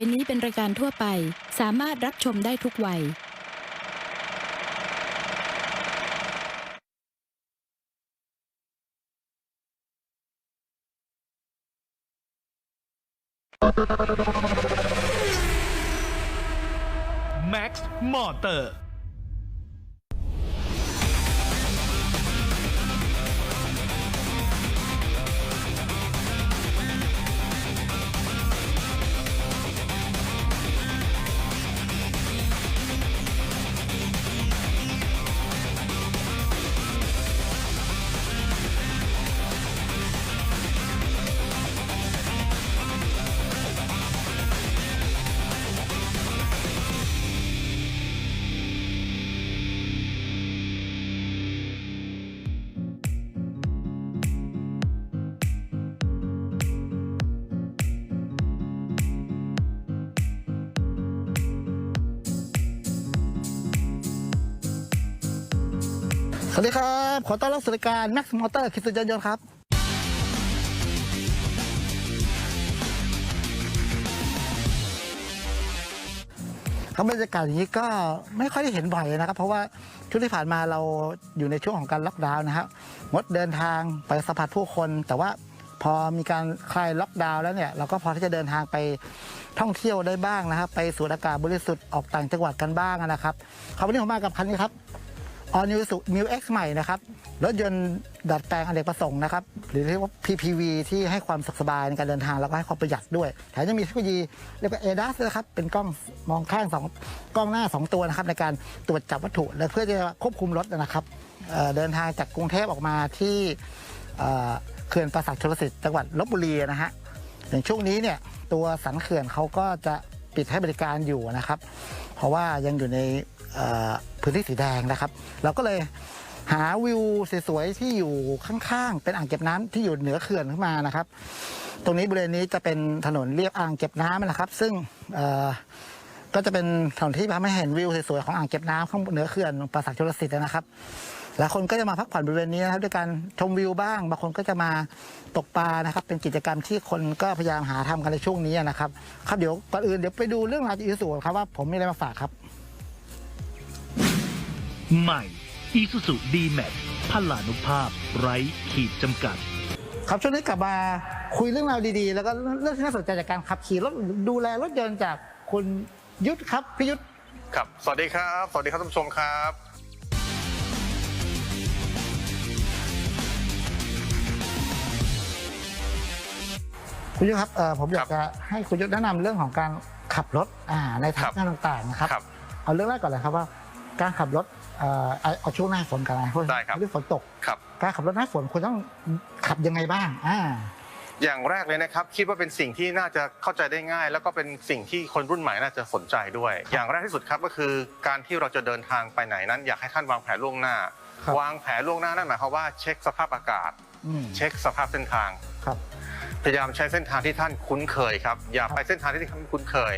อันนี้เป็นรายการทั่วไปสามารถรับชมได้ทุกวัย Max Motor สวัสดีครับ ขอต้อนรับสู่รายการ Max Motor คิดสุดยน์ครับ ครับบรรยากาศอย่างนี้ก็ไม่ค่อยได้เห็นบ่อยนะครับ เพราะว่าช่วงที่ผ่านมาเราอยู่ในช่วงของการล็อกดาวน์นะครับงดเดินทางไปสัมผัสผู้คน แต่ว่าพอมีการคลายล็อกดาวน์แล้วเนี่ย เราก็พอที่จะเดินทางไปท่องเที่ยวได้บ้างนะครับ ไปสูดอากาศบริสุทธิ์ออกต่างจังหวัดกันบ้างนะครับครับวันนี้ผมมากับคันนี้ครับ ออนิวสุมิวเอ็กซ์ใหม่นะครับ รถยนต์ดัดแปลงอเนกประสงค์นะครับ หรือเรียกว่า PPV ที่ให้ความสุขสบายในการเดินทาง แล้วก็ให้ความประหยัดด้วยแถมยังมีเทคโนโลยีเรียกว่า ADAS นะครับ เป็นกล้องมองข้างสองกล้องหน้า 2 ตัวนะครับ ในการตรวจจับวัตถุ และเพื่อจะควบคุมรถนะครับเเดินทางจากกรุงเทพออกมาที่เขื่อนประสาทชลสิทธิ์จังหวัดลบบุรีนะฮะอย่างช่วงนี้เนี่ยตัวสันเขื่อนเขาก็จะปิดให้บริการอยู่นะครับ เพราะว่ายังอยู่ใน พื้นที่สีแดงนะครับ เราก็เลยหาวิวสวยๆที่อยู่ข้างๆ เป็นอ่างเก็บน้ำที่อยู่เหนือเขื่อนขึ้นมานะครับ ตรงนี้บริเวณนี้จะเป็นถนนเรียบอ่างเก็บน้ำนะครับ ซึ่งก็จะเป็นถนนที่ทำให้เห็นวิวสวยๆของอ่างเก็บน้ำข้างเหนือเขื่อนปราสาทชลสิทธิ์นะครับหลายคนก็จะมาพักผ่อนบริเวณนี้นะครับด้วยการชมวิวบ้างบางคนก็จะมาตกปลานะครับ เป็นกิจกรรมที่คนก็พยายามหาทำกันในช่วงนี้นะครับ ครับเดี๋ยวก่อนอื่นเดี๋ยวไปดูเรื่องราวจากอีสุครับว่าผมมีอะไรมาฝากครับ ใหม่ Isuzu D-Max พลานุภาพ ไร้ขีดจำกัด ครับช่วงนี้กลับมาคุยเรื่องราวดีๆ แล้วก็เรื่องที่น่าสนใจจากการขับขี่รถดูแลรถยนต์จากคุณยุทธครับพี่ยุทธครับ สวัสดีครับ สวัสดีครับท่านผู้ชมครับ คุณยุทธครับเอ่อผมอยากครับจะให้คุณยุทธแนะนำเรื่องของการขับรถอ่าในทางครับ ต่างๆนะครับ ครับ เอาเรื่องแรกก่อนเลยครับว่า การขับรถ เอ่อเอาเอาช่วงหน้าฝนกันนะเพราะได้ครับ เรื่องฝนตก ครับ การขับรถหน้าฝนคุณต้องขับยังไงบ้างอ่า อย่างแรกเลยนะครับ คิดว่าเป็นสิ่งที่น่าจะเข้าใจได้ง่าย แล้วก็เป็นสิ่งที่คนรุ่นใหม่น่าจะสนใจด้วย อย่างแรกที่สุดครับก็คือการที่เราจะเดินทางไปไหนนั้น อยากให้ท่านวางแผนล่วงหน้า ครับ วางแผนล่วงหน้านั่นหมายความว่าเช็คสภาพอากาศ อืมเช็คสภาพเส้นทาง ครับ พยายามใช้เส้นทางที่ท่านคุ้นเคยครับ อย่าไปเส้นทางที่ท่านไม่คุ้นเคย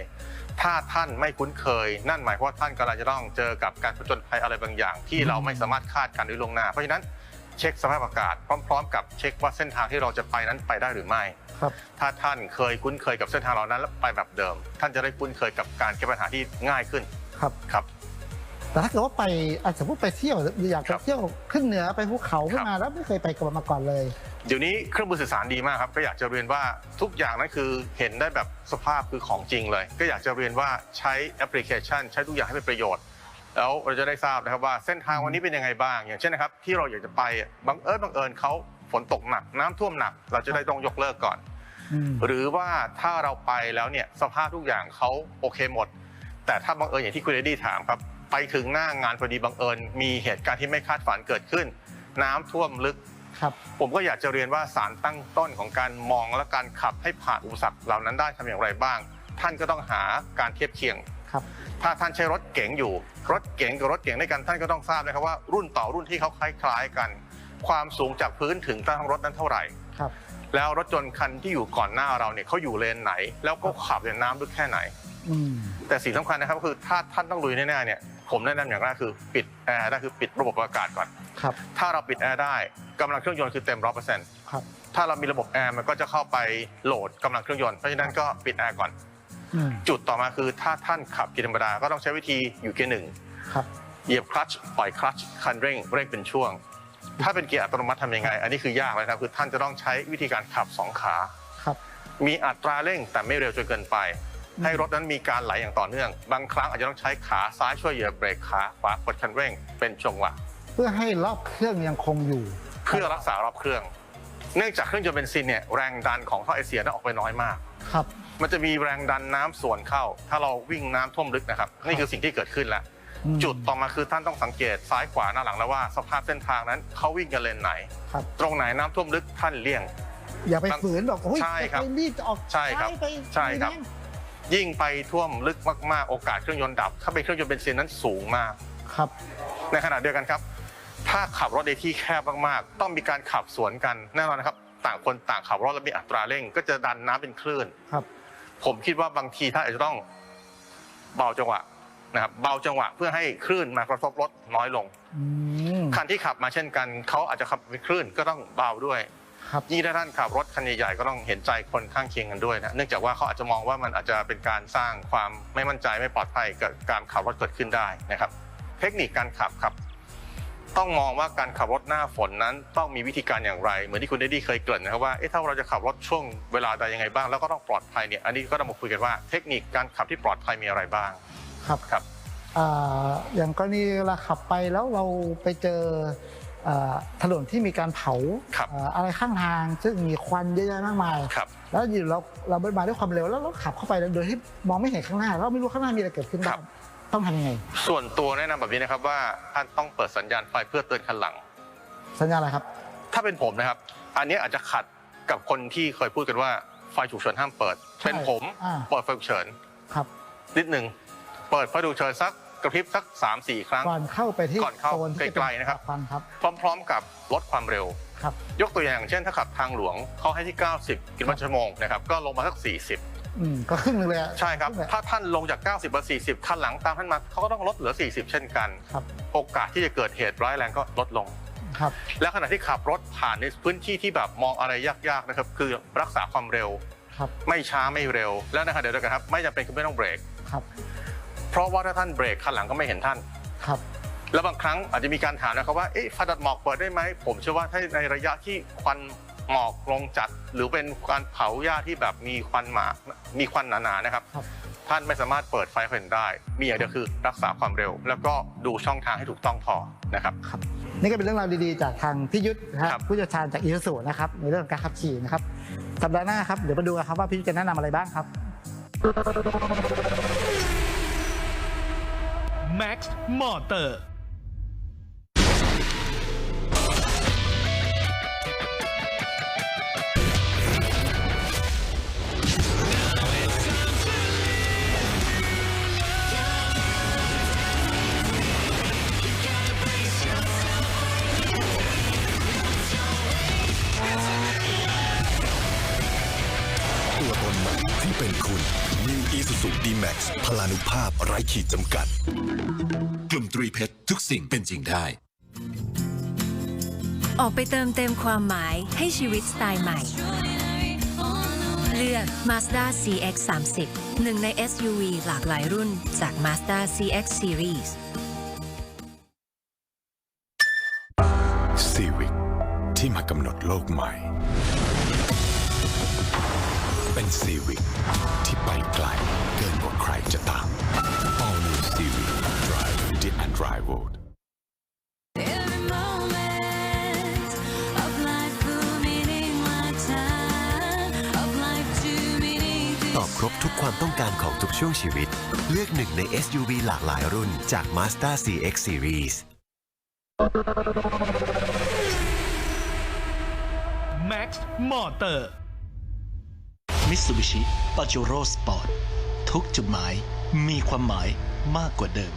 ถ้าท่านไม่คุ้นเคย นั่นหมายความว่าท่านกำลังจะต้องเจอกับการผจญภัยอะไรบางอย่าง ที่เราไม่สามารถคาดการณ์ได้ล่วงหน้า เพราะฉะนั้นเช็คสภาพอากาศพร้อม ๆ กับเช็คว่าเส้นทางที่เราจะไปนั้นไปได้หรือไม่ ครับ ถ้าท่านเคยคุ้นเคยกับเส้นทางเหล่านั้นแล้วไปแบบเดิม ท่านจะได้คุ้นเคยกับการแก้ปัญหาที่ง่ายขึ้นครับ ครับ แต่ถ้าเกิดว่าไปอาจจะพูดไปเที่ยวอยากคไปรับเที่ยวขึ้นเหนือไปภูเขาขึ้นครับมาแล้วไม่เคยไปกับมาก่อนเลย เดี๋ยวนี้เครื่องมือสื่อสารดีมากครับ ก็อยากจะเรียนว่าทุกอย่างนั้นคือเห็นได้แบบสภาพคือของจริงเลย ก็อยากจะเรียนว่าใช้แอปพลิเคชัน ใช้ทุกอย่างให้เป็นประโยชน์ แล้วเราจะได้ทราบนะครับว่าเส้นทางวันนี้เป็นยังไงบ้าง อย่างเช่นนะครับที่เราอยากจะไปอะบังเอิญบังเอิญเขาฝนตกหนัก น้ำท่วมหนัก เราจะได้ต้องยกเลิกก่อนอืมหรือว่าถ้าเราไปแล้วเนี่ยสภาพทุกอย่างเขาโอเคหมด แต่ถ้าบังเอิญอย่างที่คุณเรดดี้ถามครับ ไปถึงหน้างานพอดีบังเอิญ มีเหตุการณ์ที่ไม่คาดฝันเกิดขึ้น น้ำท่วมลึก ครับ ผมก็อยากจะเรียนว่าสารตั้งต้นของการมองและการขับให้ผ่านอุปสรรคเหล่านั้นได้ทำอย่างไรบ้าง ท่านก็ต้องหาการเทียบเคียง ครับ ถ้าท่านใช้รถเก๋งอยู่ รถเก๋งกับรถเก๋งด้วยกันท่านก็ต้องทราบนะครับว่ารุ่นต่อรุ่นที่เขาคล้าย ๆกัน ความสูงจากพื้นถึงใต้ท้องรถนั้นเท่าไหร่ ครับ แล้วรถยนต์คันที่อยู่ก่อนหน้าเราเนี่ยเขาอยู่เลนไหน แล้วก็ขับในน้ำลึกแค่ไหน อืม แต่สิ่งสำคัญนะครับก็คือถ้าท่านต้องลุยแน่ๆเนี่ย ผมแนะนำอย่างแรกคือปิดแอร์ได้คือปิดระบบอากาศก่อน ครับ ถ้าเราปิดแอร์ได้กำลังเครื่องยนต์คือเต็มร้อเปอร์เซ็นต์ครับ ถ้าเรามีระบบแอร์มันก็จะเข้าไปโหลดกำลังเครื่องยนต์เพราะฉะนั้นก็ปิดแอร์ก่อน อืม จุดต่อมาคือถ้าท่านขับเกียร์ธรรมดาก็ต้องใช้วิธีอยู่เกียร์หนึ่งครับ เหยียบคลัตช์ปล่อยคลัตช์คันเร่งเร่งเป็นช่วง ถ้าเป็นเกียร์อัตโนมัติทำยังไง อันนี้คือยากเลยนะครับคือท่านจะต้องใช้วิธีการขับสองขา ครับ มีอัตราเร่งแต่ไม่เร็วจนเกินไปอืม ให้รถนั้นมีการไหลอย่างต่อเนื่อง บางครั้งอาจจะต้องใช้ขาซ้ายช่วยเหยียบเบรกขาขวากดคันเร่ง เป็นจังหวะเพื่อให้รอบเครื่องยังคงอยู่ เพื่อรักษารอบเครื่อง เนื่องจากเครื่องยนต์เบนซินเนี่ยแรงดันของท่อไอเสียนั้นออกไปน้อยมากครับมันจะมีแรงดันน้ำส่วนเข้า ถ้าเราวิ่งน้ำท่วมลึกนะครับนี่คือสิ่งที่เกิดขึ้นแล้วอืมจุดต่อมาคือท่านต้องสังเกตซ้ายขวาหน้าหลังแล้วว่าสภาพเส้นทางนั้นเขาวิ่งกันเลนไหนครับตรงไหนน้ำท่วมลึกท่านเลี่ยง อย่าไปฝืนบอกโอ้ยใช่ครับจะไปรีบจะออกใช่ครับซ้ายไปใช่ครับไปแน่ ยิ่งไปท่วมลึกมากๆ โอกาสเครื่องยนต์ดับ ถ้าเป็นเครื่องยนต์เบนซินนั้นสูงมาก ครับ ในขณะเดียวกันครับ ถ้าขับรถในที่แคบมากๆ ต้องมีการขับสวนกันแน่นอนนะครับ ต่างคนต่างขับรถและมีอัตราเร่ง ก็จะดันน้ำเป็นคลื่น ครับ ผมคิดว่าบางทีท่านอาจจะต้องเบาจังหวะนะครับเบาจังหวะเพื่อให้คลื่นมากระทบรถน้อยลง อืมคันที่ขับมาเช่นกันเขาอาจจะขับเป็นคลื่นก็ต้องเบาด้วย ครับยิ่งถ้าท่านขับรถคันใหญ่ๆก็ต้องเห็นใจคนข้างเคียงกันด้วยนะเนื่องจากว่าเขาอาจจะมองว่ามันอาจจะเป็นการสร้างความไม่มั่นใจไม่ปลอดภัยเกิดการขับรถเกิดขึ้นได้นะครับ เทคนิคการขับครับ ต้องมองว่าการขับรถหน้าฝนนั้นต้องมีวิธีการอย่างไร เหมือนที่คุณเดดดี้เคยเกริ่นนะครับว่าเอ๊ะถ้าเราจะขับรถช่วงเวลาใดยังไงบ้าง แล้วก็ต้องปลอดภัยเนี่ยอันนี้ก็ต้องมาคุยกันว่าเทคนิคการขับที่ปลอดภัยมีอะไรบ้างครับครับอ่าอย่างกรณีเราขับไปแล้วเราไปเจออ่า ถนนที่มีการเผาครับอ่าอะไรข้างทาง ซึ่งมีควันเยอะแยะมากมายครับแล้วอยู่เราเรามาด้วยความเร็วแล้วเราขับเข้าไปโดยที่มองไม่เห็นข้างหน้าเราไม่รู้ข้างหน้ามีอะไรเกิดขึ้นครับ้างบต้องทำยังไง ส่วนตัวแนะนำแบบนี้นะครับว่าท่านต้องเปิดสัญญาณไฟเพื่อเตือนคันหลัง สัญญาณอะไรครับ ถ้าเป็นผมนะครับ อันนี้อาจจะขัดกับคนที่เคยพูดกันว่าไฟฉุกเฉินห้ามเปิดใช่เป็นผมอ่าเปิดไฟฉุกเฉินครับนิดหนึ่งเปิดไฟฉุกเฉินสัก กระพริบสัก3าสี่ครั้ง ก่อนเข้าไปที่ก่อนเข้าโซนที่จไกลๆนะครับ ควันครับ พร้อมๆกับลดความเร็ว ครับ ยกตัวอย่างเช่นถ้าขับทางหลวงเขาให้ที่ 90 กิโลเมตรชั่วโมงนะครับก็ลงมาสัก 40 อืมก็ครึ่งหนึงเลยอะใช่ครับงเลยถ้าท่านลงจาก 90มา40คันหลังตามท่านมาเขาก็ต้องลดเหลือ 40 เช่นกัน ครับ โอกาสที่จะเกิดเหตุร้ายแรงก็ลดลง ครับ และขณะที่ขับรถผ่านในพื้นที่ที่แบบมองอะไรยากๆนะครับคือรักษาความเร็ว ครับ ไม่ช้าไม่เร็ว และในขณะเดียวกันครับไม่จำเป็นคือไม่ต้องเบรก ครับ เพราะว่าถ้าท่านเบรกคันหลังก็ไม่เห็นท่าน ครับ แล้วบางครั้งอาจจะมีการถามนะครับว่าเอ๊ะไฟดัดหมอกเปิดได้ไหม ผมเชื่อว่าถ้าในระยะที่ควันหมอกลงจัด หรือเป็นการเผาหญ้าที่แบบมีควันหมามีควันหนาๆนะครับ ครับ ท่านไม่สามารถเปิดไฟเห็นได้ มีอย่างเดียวคือรักษาความเร็ว แล้วก็ดูช่องทางให้ถูกต้องพอนะครับครับนี่ก็เป็นเรื่องราวดีๆ จากทางพี่ยุทธนะคครัรับบ ผู้เชี่ยวชาญจากอีซูนะครับในเรื่องของการขับขี่นะครับสัปดาห์หน้าครับเดี๋ยวมาดูกันครับว่าพี่ยุทธจะแนะนำอะไรบ้างครับ Max Motor นใหม่ที่เป็นคุณ New Isuzu D-Max พลานุภาพไร้ขีดจำกัด กลุ่มตรีเพชรทุกสิ่งเป็นจริงได้ ออกไปเติมเต็มความหมายให้ชีวิตสไตล์ใหม่ เลือก Mazda CX-30 หนึ่งใน SUV หลากหลายรุ่นจาก Mazda CX Series Civic ที่มากำหนดโลกใหม่ เป็น Civic ที่ไปไกลเกินกว่าใครจะตาม All New Civic Drive the Unrivaled Every moment of life booming like time of life to meaning ตอบครบทุกความต้องการของทุกช่วงชีวิต เลือกหนึ่งใน SUV หลากหลายรุ่นจาก Mazda CX Series มิตซูบิชิปาจูโรสปอร์ตทุกจุดหมายมีความหมายมากกว่าเดิม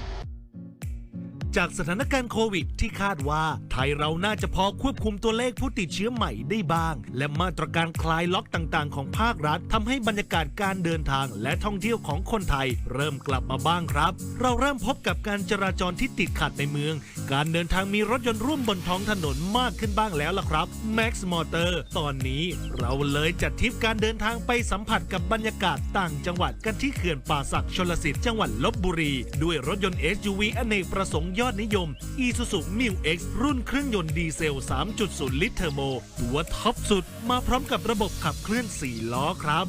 จากสถานการณ์โควิดที่คาดว่า ไทยเราน่าจะพอควบคุมตัวเลขผู้ติดเชื้อใหม่ได้บ้าง และมาตรการคลายล็อกต่างๆ ของภาครัฐทำให้บรรยากาศการเดินทางและท่องเที่ยวของคนไทย เริ่มกลับมาบ้างครับ เราเริ่มพบกับการจราจรที่ติดขัดในเมือง การเดินทางมีรถยนต์ร่วมบนท้องถนนมากขึ้นบ้างแล้วล่ะครับ Max Motor ตอนนี้เราเลยจัดทริปการเดินทางไปสัมผัสกับบรรยากาศต่างจังหวัดกันที่เขื่อนป่าสักชลสิทธิ์จังหวัดลบบุรี ด้วยรถยนต์ SUV อเนกประสงค์ยอดนิยม Isuzu Mu X รุ่นเครื่องยนต์ดีเซล 3.0 ลิตรเทอร์โบ ตัวท็อปสุดมาพร้อมกับระบบขับเคลื่อน 4 ล้อครับ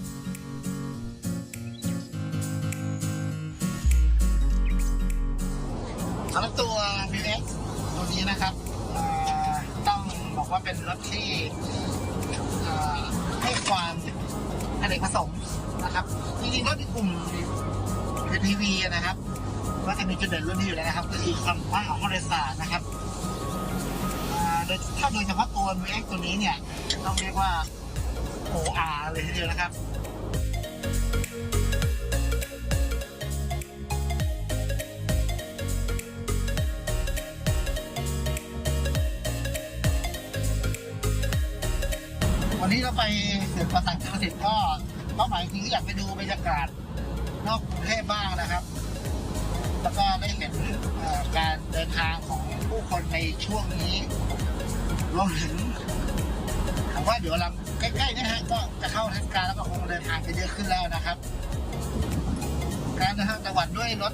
สำหรับตัว m ิ x ตัวนี้นะครับต้องบอกว่าเป็นรถที่ให้ความอเนกประสงค์นะครับจริงๆรถในกลุ่มเป็นทีวีนะครับ ก็จะมีจุดเด่นเรื่องนี้อยู่แล้วนะครับก็คือความกว้างของห้องโดยสารนะครับโดยถ้าโดยเฉพาะตัว MX ตัวนี้เนี่ยต้องเรียกว่าโออาเลยทีเดียวนะครับวันนี้เราไปเขื่อนประสักเกษตรก็เป้าหมายจริงๆก็อยากไปดูบรรยากาศนอกกรุงเทพบ้างนะครับ แล้วก็ได้เห็นการเดินทางของผู้คนในช่วงนี้รวมถึงผมว่าเดี๋ยวเราใกล้ๆนะฮะก็จะเข้าเทศกาลแล้วก็คงเดินทางกันเยอะขึ้นแล้วนะครับ การเดินทางจังหวัดด้วยรถ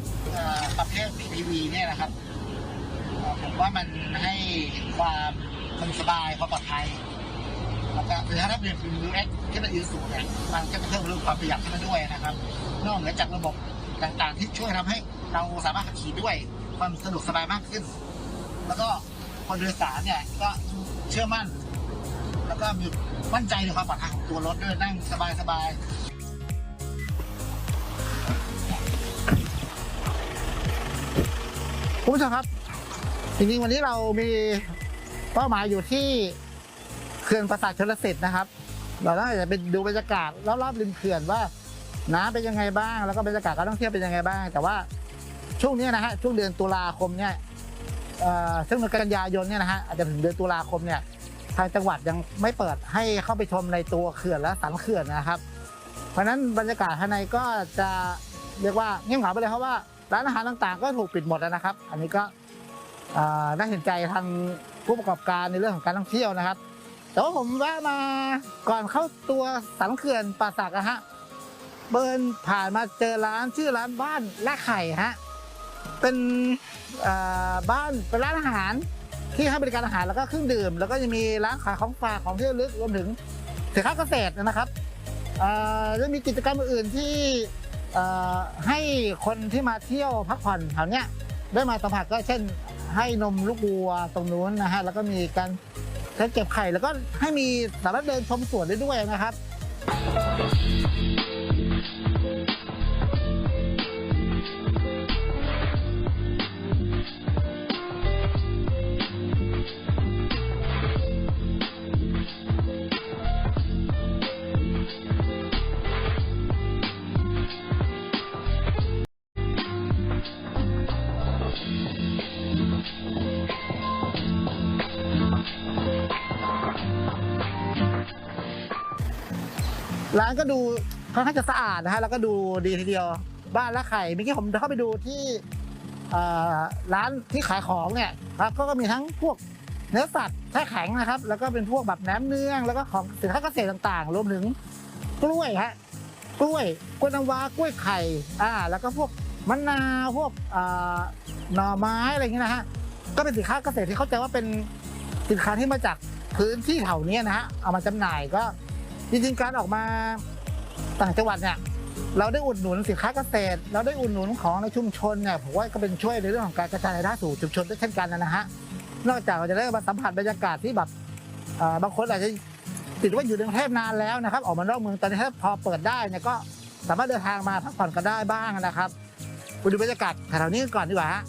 ประเภท PPV เนี่ยนะครับผมว่ามันให้ความมันสบายความปลอดภัยแล้วก็หรือถ้าเป็นฟิล์ม UX ที่เป็นยูสูเนี่ยมันก็จะเพิ่มเรื่องความประหยัดขึ้นมาด้วยนะครับ นอกเหนือจากระบบต่างๆ ที่ช่วยทำให้ เราสามารถขับขี่ด้วยความสะดวกสบายมากขึ้น แล้วก็คนโดยสารเนี่ยก็เชื่อมั่น แล้วก็มีมั่นใจในความปลอดภัยของตัวรถด้วยนั่งสบายๆคุณผู้ชมครับ จริงๆวันนี้เรามีเป้าหมายอยู่ที่เขื่อนประสาทชลสิทธิ์นะครับ เราต้องจะไปดูบรรยากาศรอบๆริมเขื่อนว่าน้ำเป็นยังไงบ้าง แล้วก็บรรยากาศการท่องเที่ยวเป็นยังไงบ้าง แต่ว่า ช่วงนี้นะฮะช่วงเดือนตุลาคมเนี่ยเอ่อซึ่งเดือนกันยายนเนี่ยนะฮะอาจจะถึงเดือนตุลาคมเนี่ยทางจังหวัดยังไม่เปิดให้เข้าไปชมในตัวเขื่อนและสันเขื่อนนะครับ เพราะฉะนั้นบรรยากาศภายในก็จะเรียกว่าเงียบเหงาไปเลยเพราะว่าร้านอาหารต่างๆ ก็ถูกปิดหมดแล้วนะครับ อันนี้ก็น่าเห็นใจทางผู้ประกอบการในเรื่องของการท่องเที่ยวนะครับ แต่ว่าผมแวะมาก่อนเข้าตัวสันเขื่อนป่าสักอะฮะเบิร์นผ่านมาเจอร้านชื่อร้านบ้านแลกไข่ฮะ เป็นบ้านเป็นร้านอาหารที่ให้บริการอาหารแล้วก็เครื่องดื่ม แล้วก็จะมีร้านขายของฝากของที่ระลึกรวมถึงสินค้าเกษตรนะครับเอ่อจะมีกิจกรรมอื่นที่ให้คนที่มาเที่ยวพักผ่อนแถวเนี้ยได้มาสัมผัสก็เช่น ให้นมลูกวัวตรงนู้นนะฮะแล้วก็มีการเก็บไข่แล้วก็ให้มีสามารถเดินชมสวนได้ด้วยนะครับ ก็ดูค่อนข้างจะสะอาดนะฮะแล้วก็ดูดีทีเดียวบ้านละไข่เมื่อกี้ผมเข้าไปดูที่ร้านที่ขายของเนี่ยครับก็มีทั้งพวกเนื้อสัตว์แช่แข็งนะครับ แล้วก็เป็นพวกแบบแหนมเนือง แล้วก็ของสินค้าเกษตรต่างๆ รวมถึงกล้วยฮะกล้วยกล้วยน้ำว้ากล้วยไข่อ่าแล้วก็พวกมะนาวพวกหน่อไม้อะไรอย่างเงี้ยนะฮะก็เป็นสินค้าเกษตรที่เข้าใจว่าเป็นสินค้าที่มาจากพื้นที่แถวนี้นะฮะเอามาจำหน่ายก็ จริงๆการออกมาต่างจังหวัดเนี่ยเราได้อุดหนุนสินค้าเกษตร เราได้อุดหนุนของในชุมชนเนี่ยผมว่าก็เป็นช่วยในเรื่องของการกระจายรายได้สู่ชุมชนด้วยเช่นกันนะฮะนอกจากเราจะได้มาสัมผัสบรรยากาศที่แบบบางคนอาจจะติดว่าอยู่ในกรุงเทพนานแล้วนะครับ ออกมานอกเมืองตอนนี้ถ้าพอเปิดได้เนี่ยก็สามารถเดินทางมาพักผ่อนกันได้บ้างนะครับไปดูบรรยากาศแถวนี้ก่อนดีกว่าฮะ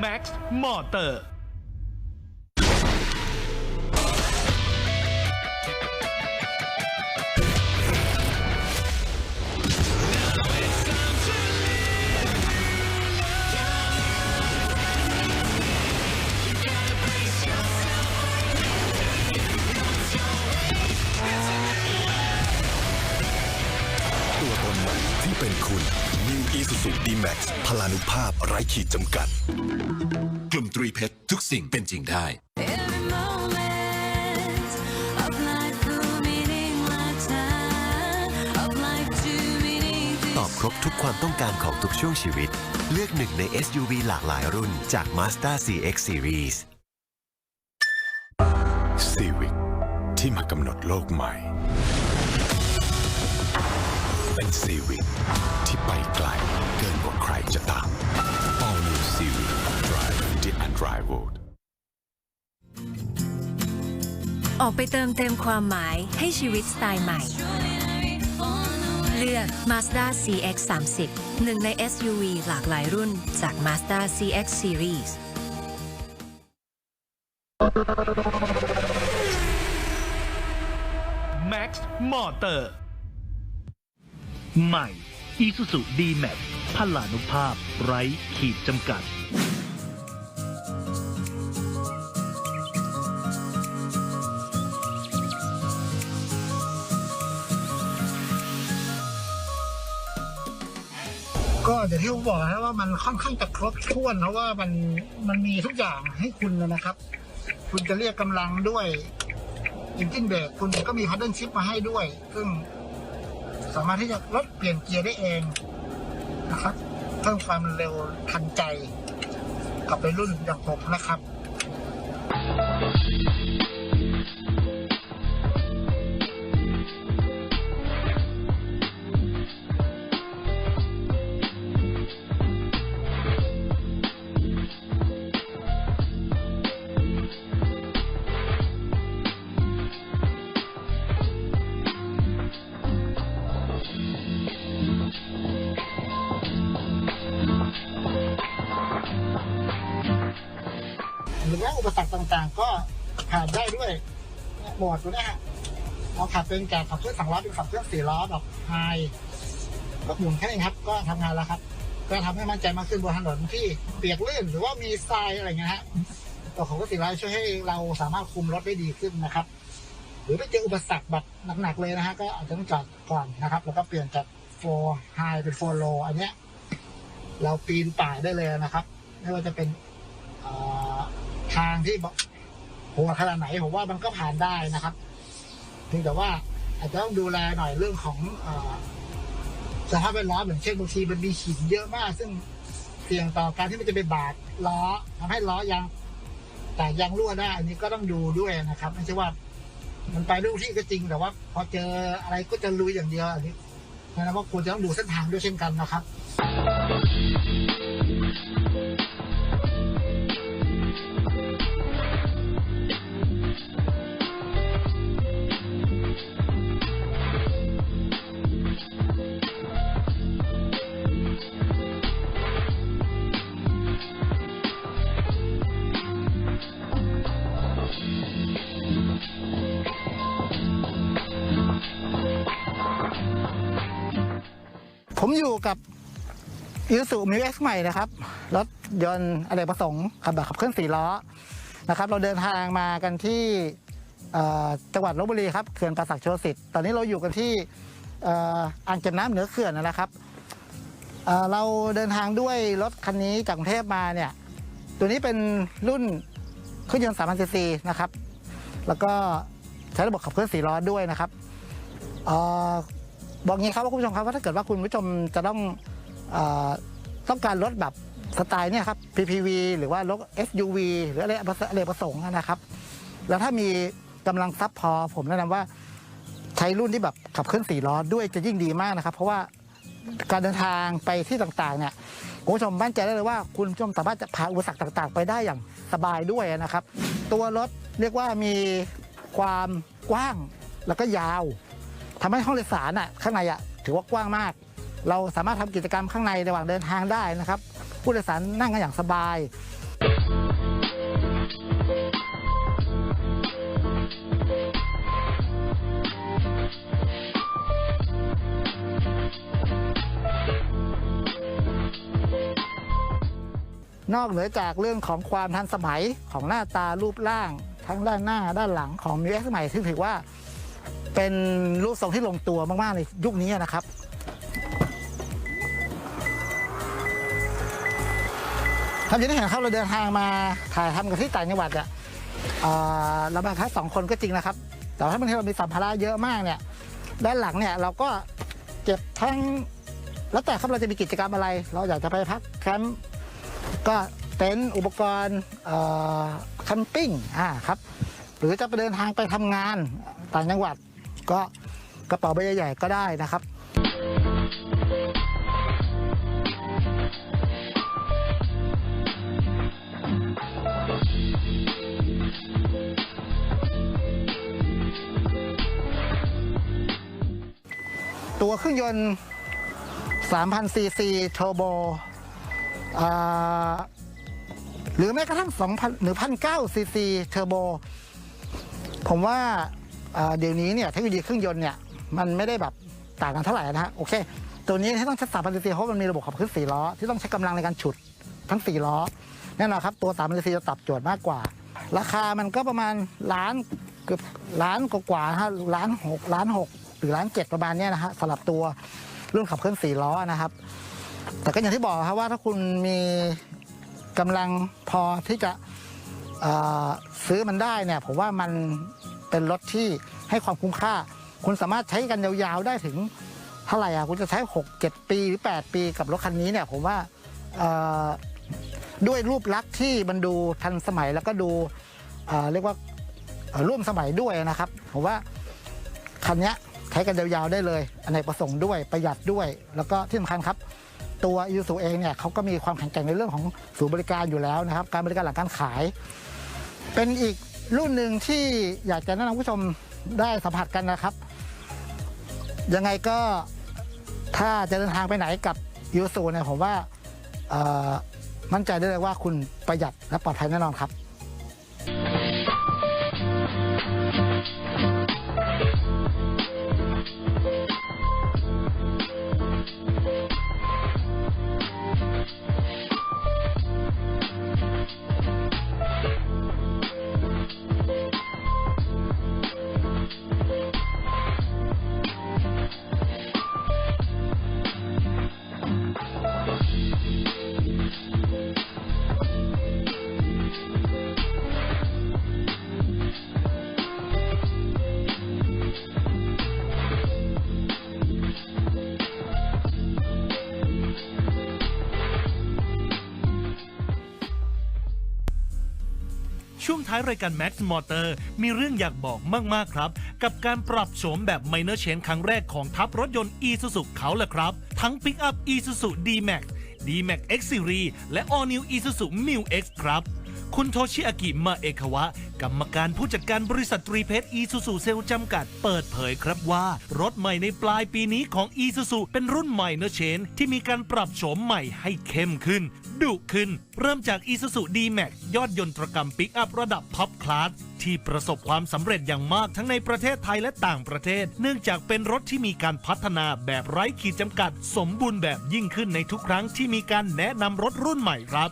Max Motor. New Isuzu D-Max พลานุภาพไร้ขีดจำกัด กลุ่มตรีเพชรทุกสิ่งเป็นจริงได้ Every moment of life too meaning lifetime of life too meaning ตอบครบทุกความต้องการของทุกช่วงชีวิต เลือกหนึ่งใน SUV หลากหลายรุ่นจาก Mazda CX Series Civic ที่มากำหนดโลกใหม่ เป็น Civic ที่ไปไกลเกินกว่าใครจะตาม All New Civic Drive the Unrivaled ออกไปเติมเต็มความหมายให้ชีวิตสไตล์ใหม่ เลือก Mazda CX 30หนึ่งใน SUV หลากหลายรุ่นจาก Mazda CX Series Max Motor ใหม่ Isuzu D-Max พลานุภาพไร้ขีดจำกัด ก็เดี๋ยวที่ผมบอกนะว่ามันค่อนข้างจะครบถ้วนเพราะว่ามันมันมีทุกอย่างให้คุณนะครับ คุณจะเรียกกำลังด้วย อินจินเบรกคุณก็มีพัดเดิลชิปมาให้ด้วย ซึ่ง สามารถที่จะลดเปลี่ยนเกียร์ได้เองนะครับเพิ่มความเร็วทันใจ กับไปรุ่นอย่างผมนะครับ หมดตัวเนี้ยฮะเราขับเป็นจากขับเคลื่อนสองล้อเป็นขับเคลื่อนสี่ล้อแบบไฮก็หมุนแค่นี้ครับ ก็ทำงานแล้วครับ ก็ทำให้มั่นใจมากขึ้นบนถนนที่เปียกลื่นหรือว่ามีทรายอะไรเงี้ยฮะตัวของก็สี่ล้อช่วยให้เราสามารถคุมรถได้ดีขึ้นนะครับ หรือไปเจออุปสรรคแบบหนักๆเลยนะฮะก็อาจจะต้องจอดก่อนนะครับ แล้วก็เปลี่ยนจากโฟร์ไฮเป็นโฟร์โลอันเนี้ยเราปีนป่ายได้เลยนะครับ ไม่ว่าจะเป็นทางที่บอก โหดขนาดไหนผมว่ามันก็ผ่านได้นะครับเพียงแต่ว่าอาจจะต้องดูแลหน่อยเรื่องของอสภาพแวดล้อมอย่างเช่นบางทีมันมีหินเยอะมาก ซึ่งเสี่ยงต่อการที่มันจะไปบาดล้อทำให้ล้อยางแต่ยางรั่วได้ อันนี้ก็ต้องดูด้วยนะครับไม่ใช่ว่า มันไปลูกที่ก็จริงแต่ว่า พอเจออะไรก็จะลุยอย่างเดียวอันนี้นะครับว่าควรจะต้องดูเส้นทางด้วยเช่นกันนะครับ ผมอยู่กับอิสุมิวเอ็กซ์ใหม่นะครับ รถยนต์อเนกประสงค์ขับแบบขับเคลื่อนสี่ล้อนะครับ เราเดินทางมากันที่จังหวัดลบบุรีครับเขื่อนป่าสักโชสิทธิ์ตอนนี้เราอยู่กันที่อ่ออ่างเก็บน้ำเหนือเขื่อนนะครับเเราเดินทางด้วยรถคันนี้จากกรุงเทพมาเนี่ยตัวนี้เป็นรุ่นเครื่องยนต์3,000ซีซีนะครับ แล้วก็ใช้ระบบขับเคลื่อนสี่ล้อด้วยนะครับอ่อ บอกงี้ครับว่าคุณผู้ชมครับว่าถ้าเกิดว่าคุณผู้ชมจะต้องเออต้องการรถแบบสไตล์เนี่ยครับ PPV หรือว่ารถ SUV หรืออะไรอะไรประสงค์นะครับ แล้วถ้ามีกำลังทรัพย์พอผมแนะนำว่าใช้รุ่นที่แบบขับเคลื่อนสี่ล้อด้วยจะยิ่งดีมากนะครับ เพราะว่าการเดินทางไปที่ต่างๆเนี่ยคุณผู้ชมมั่นใจได้เลยว่าคุณผู้ชมสามารถจะผ่านอุปสรรคต่าง ๆ ไปได้อย่างสบายด้วยนะครับ ตัวรถเรียกว่ามีความกว้างแล้วก็ยาว ทำให้ห้องโดยสารอะข้างในอะถือว่ากว้างมาก เราสามารถทำกิจกรรมข้างในระหว่างเดินทางได้นะครับ ผู้โดยสารนั่งกันอย่างสบายนอกเหนือจากเรื่องของความทันสมัยของหน้าตารูปร่าง ทั้งด้านหน้าด้านหลังของ m ิว X สมัยซึ่งถือว่า เป็นรูปทรงที่ลงตัวมากๆในยุคนี้นะครับ ทำอย่างที่เห็นครับเราเดินทางมาถ่ายทำกันที่ต่างจังหวัดอะเอ่อเรามาแค่สองคนก็จริงนะครับ แต่ว่าถ้าบางทีเรามีสัมภาระเยอะมากเนี่ย ด้านหลังเนี่ยเราก็เก็บทั้ง แล้วแต่ครับเราจะมีกิจกรรมอะไร เราอยากจะไปพักแคมป์ก็เต็นท์อุปกรณ์เอ่อแคมปิ้งอ่าครับ หรือจะไปเดินทางไปทำงานต่างจังหวัด ก็กระเป๋าใบใหญ่ๆก็ได้นะครับตัวเครื่องยนต์ 3,000 ซีซีเทอร์โบหรือแม้กระทั่ง 2,000 หรือ 1,900 ซีซีเทอร์โบ ผมว่า เดี๋ยวนี้เนี่ยเทคโนโลยีเครื่องยนต์เนี่ยมันไม่ได้แบบต่างกันเท่าไหร่นะฮะโอเค ตัวนี้ที่ต้องใช้3,000ซีซีเพราะมันมีระบบขับเคลื่อน4ล้อที่ต้องใช้กำลังในการฉุดทั้ง4ล้อแน่นอนครับตัว3,000ซีซีจะตอบโจทย์มากกว่า ราคามันก็ประมาณล้านเกือบล้านกว่าฮะล้านหกล้านหกหรือล้านเจ็ดประมาณเนี้ยนะฮะสำหรับตัวรุ่นขับเคลื่อน4ล้อนะครับ แต่ก็อย่างที่บอกครับว่าถ้าคุณมีกำลังพอที่จะซื้อมันได้เนี่ยผมว่ามัน เป็นรถที่ให้ความคุ้มค่า คุณสามารถใช้กันยาวๆได้ถึงเท่าไหร่อะคุณจะใช้ 6 7 ปีหรือ 8 ปีกับรถคันนี้เนี่ยผมว่าด้วยรูปลักษณ์ที่มันดูทันสมัยแล้วก็ดูเเรียกว่าร่วมสมัยด้วยนะครับ ผมว่าคันนี้ใช้กันยาวๆได้เลยอเนกประสงค์ด้วยประหยัดด้วย แล้วก็ที่สำคัญครับ ตัวยูสุเองเนี่ยเขาก็มีความแข็งแกร่งในเรื่องของศูนย์บริการอยู่แล้วนะครับ การบริการหลังการขาย เป็นอีก รุ่นหนึ่งที่อยากจะแนะนำผู้ชมได้สัมผัสกันนะครับ ยังไงก็ถ้าจะเดินทางไปไหนกับยูสุเนี่ยผมว่ามั่นใจได้เลยว่าคุณประหยัดและปลอดภัยแน่นอนครับายรายการ Max Motor มีเรื่องอยากบอกมาก ๆ ครับ กับการปรับโฉมแบบ Minor Change ครั้งแรกของทัพรถยนต์ Isuzu เขาแหละครับ ทั้ง Pickup Isuzu D-Max D-Max X Series และ All New Isuzu Mu X ครับ คุณโทชิอากิมาเอกาวะ กรรมการผู้จัดการบริษัทตรีเพชรอีซูซูเซลจำกัด เปิดเผยครับว่า รถใหม่ในปลายปีนี้ของอีซูซูเป็นรุ่นใหม่เนอเชน ที่มีการปรับโฉมใหม่ให้เข้มขึ้น ดุขึ้น เริ่มจาก Isuzu D-Max ยอดยนตรกรรมปิกอัพระดับท็อปคลาสที่ประสบความสำเร็จอย่างมากทั้งในประเทศไทยและต่างประเทศ เนื่องจากเป็นรถที่มีการพัฒนาแบบไร้ขีดจำกัด สมบูรณ์แบบยิ่งขึ้นในทุกครั้งที่มีการแนะนำรถรุ่นใหม่ครับ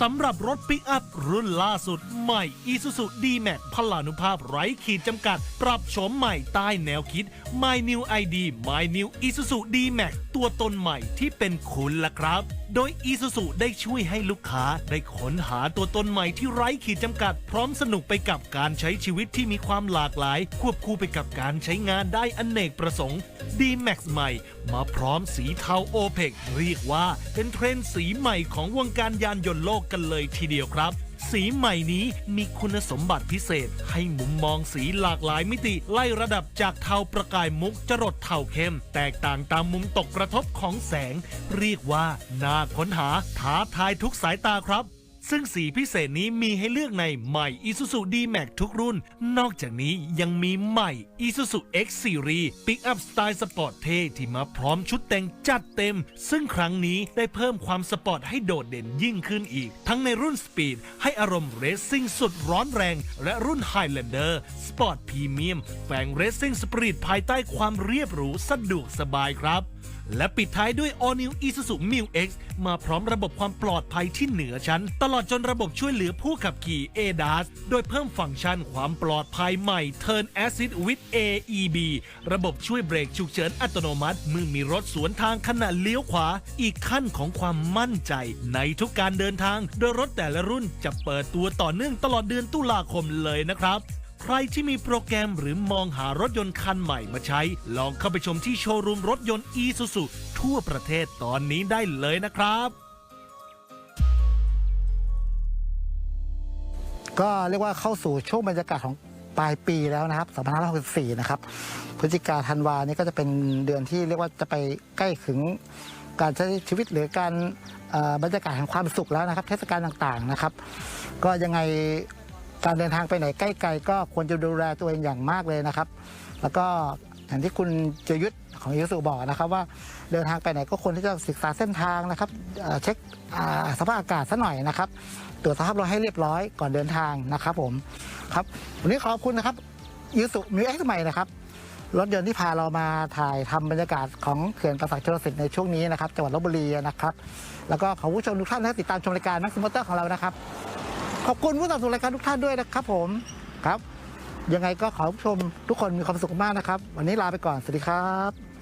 สำหรับรถปิกอัพรุ่นล่าสุดใหม่ Isuzu D-Max พลานุภาพไร้ขีดจำกัด ปรับโฉมใหม่ใต้แนวคิด My New ID My New Isuzu D-Max ตัวตนใหม่ที่เป็นคุณล่ะครับ โดย Isuzu ได้ช่วยให้ลูกค้าได้ค้นหาตัวตนใหม่ที่ไร้ขีดจำกัด พร้อมสนุกไปกับการใช้ชีวิตที่มีความหลากหลาย ควบคู่ไปกับการใช้งานได้อนเนกประสงค์ D-Max ใหม่ มาพร้อมสีเทาโอเพกเรียกว่าเป็นเทรนด์สีใหม่ของวงการยานยนต์โลกกันเลยทีเดียวครับ สีใหม่นี้มีคุณสมบัติพิเศษ ให้มุมมองสีหลากหลายมิติไล่ระดับจากเทาประกายมุกจรดเทาเข้ม แตกต่างตามมุมตกกระทบของแสง เรียกว่าน่าค้นหาท้าทายทุกสายตาครับ ซึ่งสีพิเศษนี้มีให้เลือกในใหม่ Isuzu D-Max ทุกรุ่น นอกจากนี้ยังมีใหม่ Isuzu X Series Pickup สไตล์สปอร์ตเท่ที่มาพร้อมชุดแต่งจัดเต็ม ซึ่งครั้งนี้ได้เพิ่มความสปอร์ตให้โดดเด่นยิ่งขึ้นอีก ทั้งในรุ่นสปีดให้อารมณ์เรซซิ่งสุดร้อนแรง และรุ่น Highlander สปอร์ตพรีเมียมแฝงเรซซิ่งสปริตภายใต้ความเรียบหรูสะดวกสบายครับ และปิดท้ายด้วย All New Isuzu m i l X มาพร้อมระบบความปลอดภัยที่เหนือชั้น ตลอดจนระบบช่วยเหลือผู้ขับขี่ ADAS โดยเพิ่มฟังก์ชันความปลอดภัยใหม่ Turn Assist with AEB ระบบช่วยเบรกฉุกเฉินอัตโนมัติ เมื่อมีรถสวนทางขณะเลี้ยวขวา อีกขั้นของความมั่นใจ ในทุกการเดินทาง โดยรถแต่ละรุ่นจะเปิดตัวต่อเนื่องตลอดเดือนตุลาคมเลยนะครับ ใครที่มีโปรแกรมหรือมองหารถยนต์คันใหม่มาใช้ ลองเข้าไปชมที่โชว์รูมรถยนต์ Isuzu ทั่วประเทศตอนนี้ได้เลยนะครับ ก็เรียกว่าเข้าสู่ช่วงบรรยากาศของปลายปีแล้วนะครับ2564 นะครับ พฤศจิกาธันวานี่ก็จะเป็นเดือนที่เรียกว่าจะไปใกล้ถึงการใช้ชีวิตหรือการบรรยากาศแห่งความสุขแล้วนะครับ เทศกาลต่างๆนะครับ ก็ยังไง การเดินทางไปไหนใกล้ไกลก็ควรจะดูแลตัวเองอย่างมากเลยนะครับ แล้วก็อย่างที่คุณเจยุทธของยูสุบอกนะครับว่าเดินทางไปไหนก็ควรที่จะศึกษาเส้นทางนะครับเช็คสภาพอากาศซะหน่อยนะครับตรวจสภาพรถให้เรียบร้อยก่อนเดินทางนะครับผมครับวันนี้ขอบคุณนะครับยูสุมิวเอ็กซ์ใหม่นะครับรถยนต์ที่พาเรามาถ่ายทำบรรยากาศของเขื่อนประสักชลสิทธิ์ในช่วงนี้นะครับจังหวัดลบบุรีนะครับ แล้วก็ขอผู้ชมทุกท่านที่ติดตามชมรายการนักสมอเตอร์ของเรานะครับ ขอบคุณผู้สนับสนุนรายการทุกท่านด้วยนะครับผมครับ ยังไงก็ขอผู้ชมทุกคนมีความสุขมากนะครับ วันนี้ลาไปก่อน สวัสดีครับ